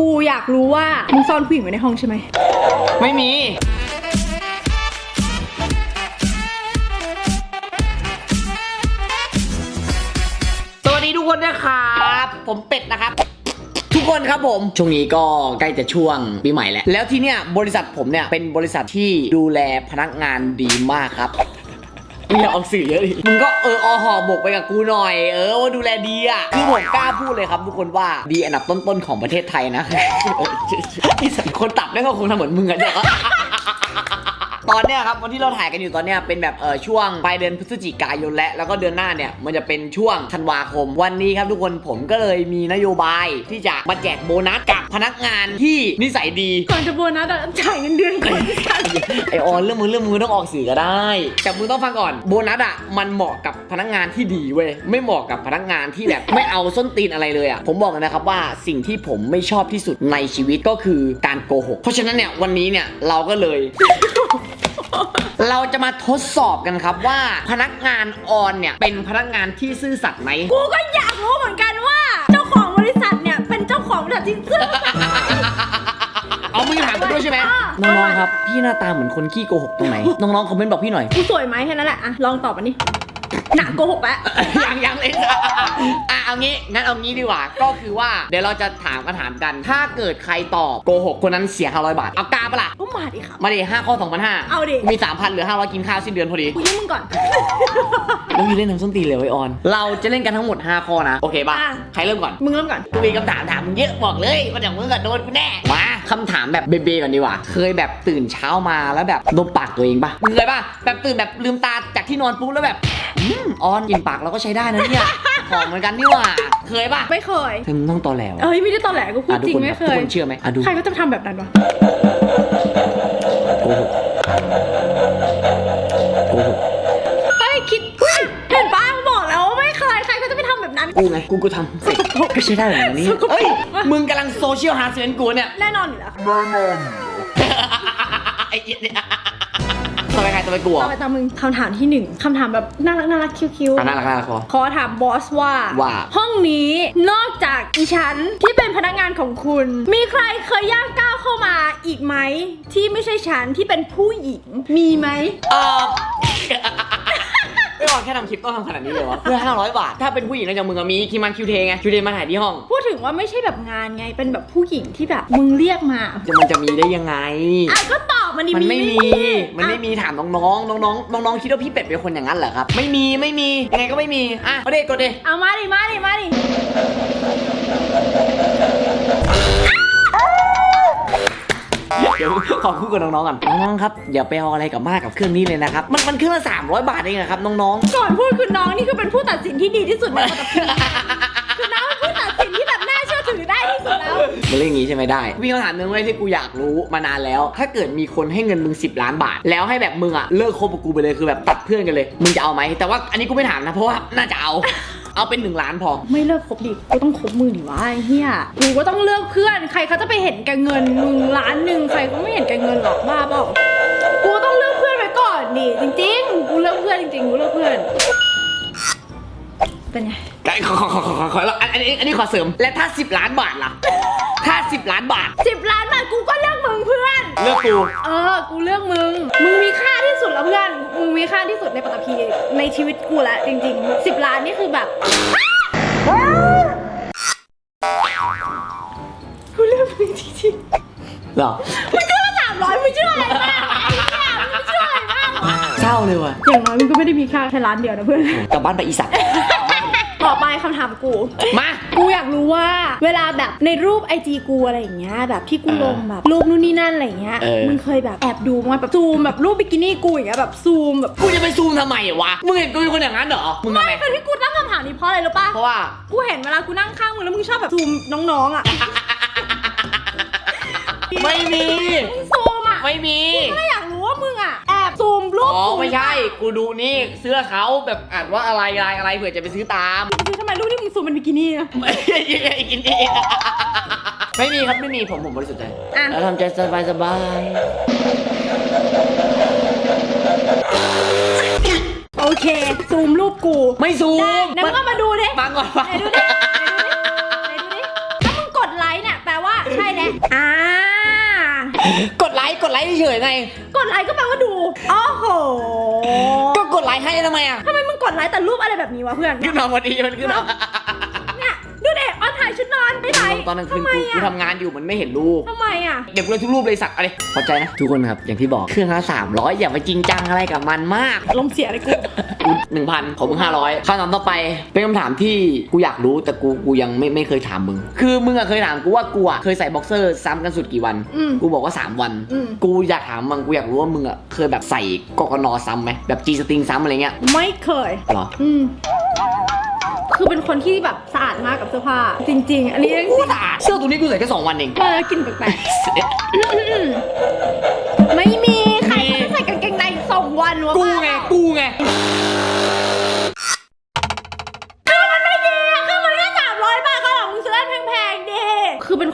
กูอยากรู้ว่ามึงซ่อนผู้หญิงไว้ในห้องใช่ไหม ไม่มี สวัสดีทุกคนนะครับ ผมเป็ดนะครับ ทุกคนครับผม ช่วงนี้ก็ใกล้จะช่วงปีใหม่แล้ว แล้วที่เนี้ยบริษัทผมเนี่ยเป็นบริษัทที่ดูแลพนักงานดีมากครับ มึงอย่าออกสื่อเยอะดิ มึงก็เอออหอบกไปกับกูหน่อย เออว่าดูแลดีอะ คือผมกล้าพูดเลยครับทุกคนว่าดีอันดับต้นๆของประเทศไทยนะไอ้สัตว์คนตับแม่งก็คงทำเหมือนมึงอะเนี่ย ตอนเนี้ยครับวันที่เราถ่ายกันอยู่ตอนเนี้ยเป็นแบบเออช่วงปลายเดือนพฤศจิกายนและแล้วก็เดือนหน้าเนี่ยมันจะเป็นช่วงธันวาคม วันนี้ครับทุกคนผมก็เลยมีนโยบายที่จะมาแจกโบนัสกับพนักงานที่นิสัยดี ก่อนจะโบนัสอะจ่ายเงินเดือนก่อนไอออนเรื่องมึงเรื่องมึงต้องออกสื่อก็ได้แต่มึงต้องฟังก่อนโบนัสอะมันเหมาะกับพนักงานที่ดีเว้ยไม่เหมาะกับพนักงานที่แบบไม่เอาส้นตีนอะไรเลยอะผมบอกเลยนะครับว่าสิ่งที่ผมไม่ชอบที่สุดในชีวิตก็คือการโกหกเพราะฉะนั้นเนี่ยวันนี้เนี่ยเราก็เลย เราจะมาทดสอบกันครับว่าพนักงานออนเนี่ย เป็นพนักงานที่ซื่อสัตย์ไหม กูก็อยากรู้เหมือนกันว่า เจ้าของบริษัทเนี่ย เป็นเจ้าของบริษัทที่ซื่อสัตย์เอามึงถามกูด้วยใช่ไหมอ่าน้องๆครับ พี่หน้าตาเหมือนคนขี้โกหกตรงไหน น้องๆคอมเมนต์บอกพี่หน่อย กูสวยไหมแค่นั้นแหละอะลองตอบอันนี้ หนักโกหกแล้ว ยังยังเลยอะอะเอางี้งั้นเอางี้ดีกว่า ก็คือว่าเดี๋ยวเราจะถามคำถามกัน ถ้าเกิดใครตอบโกหกคนนั้นเสีย500บาท เอากล้าปะล่ะ ก็มาดิครับ มาดิห้าข้อ2 5 0 0เอาดิ มี3,000เหลือ500กินข้าวสิ้นเดือนพอดี กูยืมมึงก่อน แล้วมีเล่นน้ำส้นตีนเลยไว้ออน เราจะเล่นกันทั้งหมด 5 ข้อนะ โอเคป่ะ อะ ใครเริ่มก่อน มึงเริ่มก่อน กูมีคำถามถามมึงเยอะบอกเลยว่าอย่างมึงก็โดนกูแน่ มา คำถามแบบเบเบก่อนดีกว่า เคยแบบตื่นเช้ามาแล้วแบบดมปากตัวเองปะมึงเคยปะแบบตื่นแบบลืมตาจากที่นอนปุ๊บแล้วแบบอืมออนกินปากเราก็ใช้ได้นะเนี่ย หอมเหมือนกันนี่หว่า เคยปะไม่เคย เธอมึงต้องตอแหลวะเอ้ยไม่ได้ตอนแหลกูพูดอะทุจกริงคนไม่เคทุกย คนเชื่อไหมอะดูใครก็จะทำแบบนั้นวะโกหกโกหกเฮ้ยคิดเห็นป้าบอกแล้วว่าไม่เคยใครก็จะไปทำแบบนั้น กูไงกูก็ทำสิก็ใช้ได้เหมือนกันนี่สกปรก เอ้ย มึงกำลังโซเชียลฮาร์ดเซนกูเนี่ย แน่นอนอยู่แล้วไอ้เหี้ยเนี่ยต่อไปใครต่อไปกูเหรต่ออไปตามมึงคำถามที่หนึ่งคำถามแบบน่ารักน่ารักคิ้วอะน่ารักน่ารักพอ ๆ ขอถามบอสว่า ว่า ห้องนี้นอกจากอีฉันที่เป็นพนักงานของคุณ มีใครเคยย่างก้าวเข้ามาอีกไหม ที่ไม่ใช่ฉันที่เป็นผู้หญิงมีไหม เออไม่บ อกแค่ทำคลิปต้องทำขนาดนี้เลยวะเพื่อ500บาท ถ้าเป็นผู้หญิงแล้วอย่างมึงอะมีคิมันคิวเทไงคิวเทมาถ่ายที่ห้องพูดถึงว่าไม่ใช่แบบงานไงเป็นแบบผู้หญิงที่แบบ มึงเรียกมาจะมันจะมีได้ยังไง อะก็ตอบมันดิมันไม่มี มันไม่อะมีถามน้องๆ น้องๆ น้องๆ คิดว่าพี่เป็ดเป็นคนอย่างนั้นเหรอครับ ไม่มี ไม่มี ยังไงก็ไม่มี อะเอาเด็กกดเด็เอามาดิมาดิมาดิ เดี๋ยวขอคู่กับน้องๆก่อนน้องๆครับอย่าไปเอาอะไรกับมากกับเครื่องนี้เลยนะครับมันมันเครื่องละ300บาทเองอะครับน้องก่อนพูดคือน้องนี่คือเป็นผู้ตัดสินที่ดีที่สุดในปัตตภีคือน้องเป็นผู้ตัดสินที่แบบน่าเชื่อถือได้ที่สุดแล้ว ๆมันเรื่องอย่างนี้ใช่ไหมได้มีคำถามหนึงไว้ยที่กูอยากรู้มานานแล้ว ถ้าเกิดมีคนให้เงินมึง 10 ล้านบาท แล้วให้แบบมึงอะเลิกคบกับกูไปเลยคือแบบตัดเพื่อนกันเลย มึงจะเอาไหมแต่ว่าอันนี้กูไม่ถามนะเพราะว่าน่าจะเอา เอาเป็นหนึ่งล้านพอ ไม่เลิกคบดิกูต้องคบมือดิวะไอ้เฮียกูก็ต้องเลือกเพื่อน ใครเขาจะไปเห็นแกเงินมึงล้านหนึ่งใครก็ไม่เห็นแกเงินหรอกบ้าเปล่ากูต้องเลือกเพื่อนไว้ก่อนดิจริง ๆ กูเลือกเพื่อนจริงๆกูเลือกเพื่อน เป็นไง ไก่ขอขอขอขอขอขอแล้วอันอันนี้อันนี้ขอเสริม และถ้า 10 ล้านบาทล่ะ ถ้า 10 ล้านบาท สิบล้านบาทกูก็เลือกมึงเพื่อน เลือกกู เออ กูเลือกมึง มึงมีค่าที่สุดแล้วเพื่อน มึงมีค่าที่สุดในปัตตภีในชีวิตกูละจริงๆสิบล้านนี่คือแบบกูเลือกมึงจริงเหรอ ๆมึงก็ละสามร้อยมึงเชื่ออะไรมากไอ้เหี้ยมึงเชื่ออะไรมากวะเศร้าเลยว่ะอย่างน้อยมึงก็ไม่ได้มีค่าแค่ล้านเดียวนะเพื่อน กลับบ้านไปอีสัตว์ ต่อไปคำถามกู มา กูอยากรู้ว่า เวลาแบบในรูปไอจีกูอะไรอย่างเงี้ยแบบที่กูลงแบบรูปนู่นนี่นั่นอะไรอย่างเงี้ยเออ มึงเคยแบบแอบดูมั้ยแบบซูมแบบรูปบิกินี่กูอย่างเงี้ยแบบซูมแบบกูจะไปซูมทำไมวะ มึงเห็นกูเป็นคนอย่างนั้นเหรอ มึงทำไมไม่คือที่กูตั้งคำถามนี้เพราะอะไรรู้ป่ะเพราะว่า กูเห็นเวลากูนั่งข้างมึงแล้วมึงชอบแบบซูมน้องๆอะไม่มี มึงซูมอะไม่มีก็เลยอยากรู้ว่ามึงอะแอบ ซูมรูปอ๋อกูไม่ใช่ กูดูนี่เสื้อเขาแบบอ่านว่าอะไรอะไรอะไรเผื่อจะไปซื้อตามมึงซื้อทำไมรูปที่มึงซูมเป็นบิกินี่อะไม่กินเองไม่มีครับไม่มีผมผมบริสุทธิ์ใจอะ แล้วทำใจสบายสบายโอเค ซูมรูปกูไม่ซูได้มไหนมึงก็มาดูดิฟังก่อนฟังไหนดูดิไหนดูดิไหนดูดิถ้ามึงกดไลค์เนี่ยแปลว่าใช่อ่ากดไล ค์กดไลค์เฉยๆไงกดไลค์ก็แปลว่าดูอ๋อโหก็กดไลค์ให้ทำไมอะทำไมมึงกดไลค์แต่รูปอะไรแบบนี้วะเพื่อน ขึ้นมาพอดีมันขึ้นมา ถ่ายชุดนอนไปไหนตอนกลางคืนทำไมกูกูอะทำงานอยู่มันไม่เห็นรูปทำไมอะ เดี๋ยวกูเลยทุกรูปเลยสักอะไรพอใจนะ ทุกคนครับ อย่างที่บอกเครื่องละสามร้อยอย่าไปจริงจังอะไรกับมันมาก ลมเสียเลยกูกูหนึ่งพันของมึงห้าร้อยคำถามต่อไป เป็นคำถามที่กูอยากรู้แต่กูกูยังไม่ไม่เคยถามมึง คือมึงอะเคยถามกูว่ากูอะเคยใส่บ็อกเซอร์ซ้ำกันสุดกี่วันอืมกูบอกว่า 3 วันอืมกูอยากถามมึงกูอยากรู้ว่ามึงอะเคยแบบใส่กกนซ้ำไหมแบบจีสติงซ้ำอะไรเงี้ยไม่เคยเหรออืม คือเป็นคนที่แบบสะอาดมากกับเสื้อผ้าจริง ๆ อันนี้เรื่องจกูริงสะอาดเสื้อตัวนี้กูใส่แค่สองวันเองเออกลินแปลกๆไม่มีใครเขาจะใส่กางเกงในสองวันวะกูไงกูไง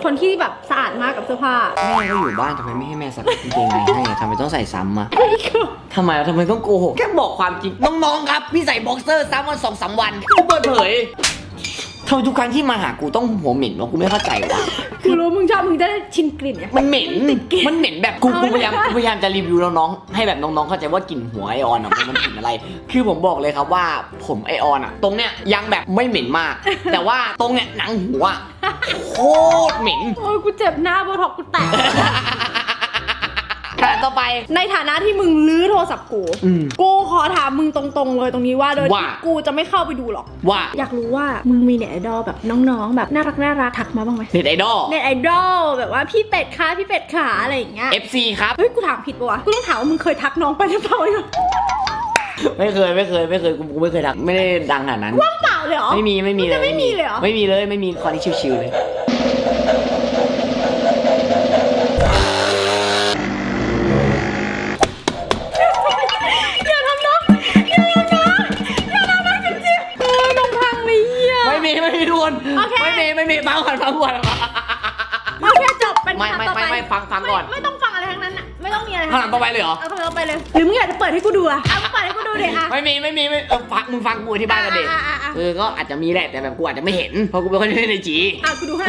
คือเป็นคนที่แบบสะอาดมากกับเสื้อผ้า แม่ก็อยู่บ้านทำไมไม่ให้แม่ซักกางเกงในให้อะทำไมต้องใส่ซ้ำอะทำไมอะทำไมต้องโกหกแค่บอกความจริงน้องๆครับพี่ใส่บ็อกเซอร์ซ้ำวันสองสามวันกูเปิดเผยทำไมทุกครั้งที่มาหากูต้องหัวเหม็นวะกูไม่เข้าใจวะคือรู้มึงชอบมึงจะได้ชินกลิ่นไง มันเหม็น มันเหม็นแบบกูเอากูเลยพยายามค่ะกูพยายามจะรีวิวน้องๆให้แบบน้องๆเข้าใจว่ากลิ่นหัวไอออนอะมันมันกลิ่นอะไร คือผมบอกเลยครับว่าผมไอออนอะตรงเนี้ยยังแบบไม่เหม็นมาก แต่ว่าตรงเนี้ยหนังหัวอะ โคตรเหม็น โอ้ยกูเจ็บหน้าโบท็อกกูแตกขนาดต่อไป ในฐานะที่มึงลื้อโทรศัพท์กู อืมกูขอถามมึงตรงๆเลยตรงนี้ว่าโดยว่า ที่กูจะไม่เข้าไปดูหรอก ว่าอยากรู้ว่ามึงมีเน็ตไอดอลแบบน้องๆ แบบน่ารักน่ารักทักมาบ้างไหมเน็ตไอดอล เน็ตไอดอลแบบว่าพี่เป็ดขาพี่เป็ดขาอะไรอย่างเงี้ย FC ครับ เฮ้ย กูถามผิดปะวะ กูต้องถามว่ามึงเคยทักน้องไปหรือเปล่า ไม่เคยไม่เคยไม่เคยกูกูไม่เคยดังไม่ได้ดังขนาดนั้น ว่างเปล่าเลยเหรอไม่มีไม่มีงเลยจะไม่มีเลยเหรอ ไม่มีเลยไม่มีคอนี้ชิวๆเลย อย่าทำน้องอย่าทำน้องอย่าทำน้องจริงๆเออน้องพังเลยเฮียไม่มีไม่มีทุกคนโอเค ไม่มีไม่มีฟังก่อนฟังก่อน โอเคจบเป็นไม่คำไม่ต่อไปไม่ไม่ฟังฟังก่อน ไม่ไม่ต้องฟังอะไรทั้งนั้นอะไม่ต้องมีอะไรคำถามต่อไปเลยเหรอ เอาคำถามต่อไปเลยหรือมึงอยากจะเปิดให้กูดูอะเอามึงเปิดให้กู ดูเด็อะไม่มีไม่มีไม่เออฟังมึงฟังกูอธิบายกันเด็กอะอะอะ เออก็อาจจะมีแหละแต่แบบกูอาจจะไม่เห็นเพราะกูเป็นคนที่เล่นในจี อะกูดูให้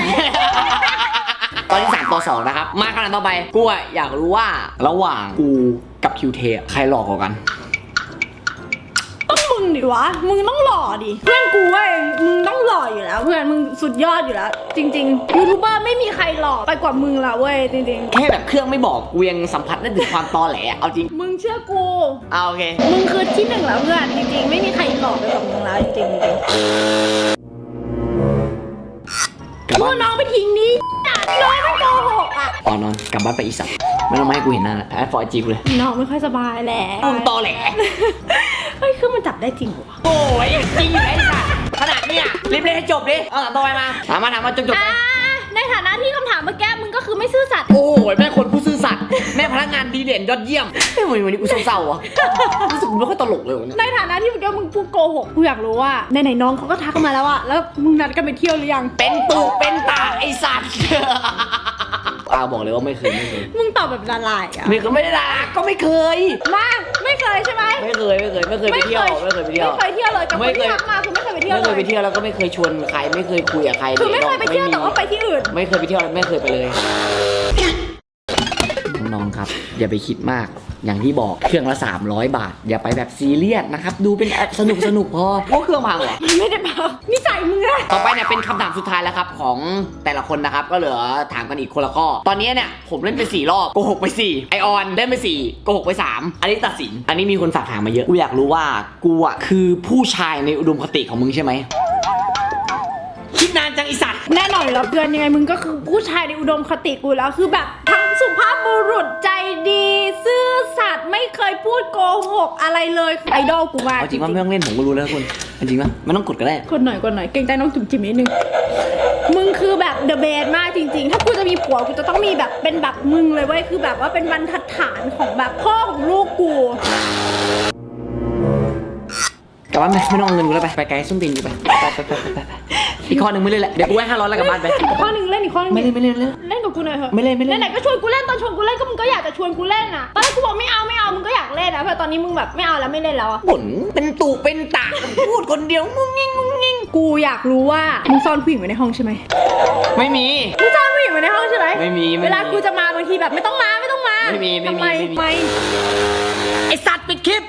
ตอนที่สามต่อสองนะครับ มาขนาดต่อไปกูอะอยากรู้ว่าระหว่างกูกับคิวเทอะใครหลอกกว่ากันต้อ งมึงดิวะ มึงต้องหล่อดิ เพื่อนกูเว้ยมึงต้องหล่ออยู่แล้ว เพื่อนมึงสุดยอดอยู่แล้ว จริงๆยูทูบเบอร์ไม่มีใครหล่อไปกว่ามึงละเว้ยจริงแค่แบบเครื่องไม่บอกกูยังสัมผัสได้ถึงความตอแหลอะเอาจริงๆ มึงเชื่อกู เอาโอเค มึงคือที่หนึ่งแล้วเพื่อนจริงๆ ไม่มีใครหล่อไปกว่ามึงแล้วจริงๆจริงกลับๆมึงบ้านเอาน้องไปทิ้งนี่น้องไม่โกหกอะอ๋อนอน กลับบ้านไปอีสัตว์ไม่ต้องมาให้กูเห็นหน้าละแอดฟอร์จีกูเลย น้องไม่ค่อยสบายแหละ มึงตอแหล เฮ้ยคือมันจับได้จริงเหรอวะโอ้ยจริงไอ้สัตว์ขนาดเนี้ยรีบเล่นให้จบดิเออต่อไปมาถามมาถามมาจนจบอ่าในฐานะที่คำถามเมื่อกี้มึงก็คือไม่ซื่อสัตย์โอ้ยแม่คนผู้ซื่อสัตย์แม่พนักงานดีเด่นยอดเยี่ยมเฮ้ยวันนี้วันนี้กูเศร้าๆวะรู้สึกกูไม่ค่อยตลกเลยวันนี้ในฐานะที่เมื่อกี้มึงพูดโกหกกูอยากรู้ว่าในไหนๆน้องเขาก็ทักมาแล้วอะแล้วมึงนัดกันไปเที่ยวหรือยัง เป็นตูเป็นตาไอสัตว์ อาบอกเลยว่าไม่เคยไม่เคยมึงตอบแบบละลายอะไม่เคยไม่ได้รักก็ไม่เคย มาไม่เคยใช่ไหมไม่เคยไม่เคยไม่เคยไปเที่ยวไม่เคยไปเที่ยวไม่เคยเที่ยวเลยกับคไม่นเคที่ยทักมาคือไม่เคยไปเที่ยวไม่เลเคยยไปเที่ยวแล้วก็ไม่เคยชวนใครไม่เคยคุยกับใครคือไม่เคยไปเที่ยวม่มีแต่ว่าไปที่อื่น ไม่เคยไปเที่ยวไม่เคยไปเลย น้องๆครับ อย่าไปคิดมาก อย่างที่บอกเครื่องละ 300 บาท อย่าไปแบบซีเรียสนะครับ ดูเป็นสนุกสนุกพอว่าเครื่องพังเหรอไม่ได้พังนิสัยมึงอะต่อไปเนี่ยเป็นคำถามสุดท้ายแล้วครับของแต่ละคนนะครับ ก็เหลือถามกันอีกคนละข้อ ตอนนี้เนี่ยผมเล่นไปสี่รอบโกหกไปสี่ไอออนเล่นไปสี่โกหกไปสามอันนี้ตัดสิน อันนี้มีคนฝากถามมาเยอะกูอยากรู้ว่ากูอะคือผู้ชายในอุดมคติของมึงใช่ไหมคิดนานจังไอสัตว์แน่นอนอยู่แล้วเพื่อนยังไงมึงก็คือผู้ชายในอุดมคติกูแล้วคือแบบทั้งสุภาพ บุรุษใจดี ซื่อสัตย์ไม่เคยพูดโกหกอะไรเลยไอดอลกูมากเอาจริงว่าไม่ต้องเล่นผมก็รู้แล้วคุณจริงปะไม่ต้องกดก็ได้คนหน่อยคนหน่อยเกรงใจน้องจุ๋มจิ๋มนิดนึงมึงคือแบบเดอะเบสมากจริง ๆ ถ้ากูจะมีผัวกูจะต้องมีแบบเป็นแบบมึงเลยเว้ยคือแบบว่าเป็นบรรทัดฐานของแบบพ่อของลูกกูกลับบ้านไปไม่ต้องเอาเงินกูแล้วไปไปไกลส้นตีนกูไปไปไปไปไปไปอีกข้อหนึ่งไม่เล่นแหละเดี๋ยวกูให้ห้าร้อยแล้วกลับบ้านไปอีกข้อหนึ่งเล่นอีก ข้อหนึ่งไม่เล่นไม่เล่นไม่เล่น เล่นกับกูหน่อยเถอะไม่เล่นไม่เล่น ไหนๆก็ชวนกูเล่นตอนชวนกูเล่นก็มึงก็อยากจะชวนกูเล่นอะตอนแรกกูบอกไม่เอาไม่เอามึงก็อยากเล่นนะแต่ตอนนี้มึงแบบไม่เอาแล้วไม่เล่นแล้วอะบ่นเป็นตุเป็นตะพูดคนเดียวงุ้งงิ้งงุ้งงิ้งกูอยากรู้ว่ามึงซ่อนผู้หญิงไว้ในห้องใช่ไหมไม่มี มึงซ่อนผู้หญิงไว้ในห้องใช่ไหมไม่มีไม่มีเวลากูจะมาบางทีแบบไม่ต้องมาไม่ต้องมาไม่มีไม่มีทำไมไม่มี ไม่ไอสัตว์ปิดคลิป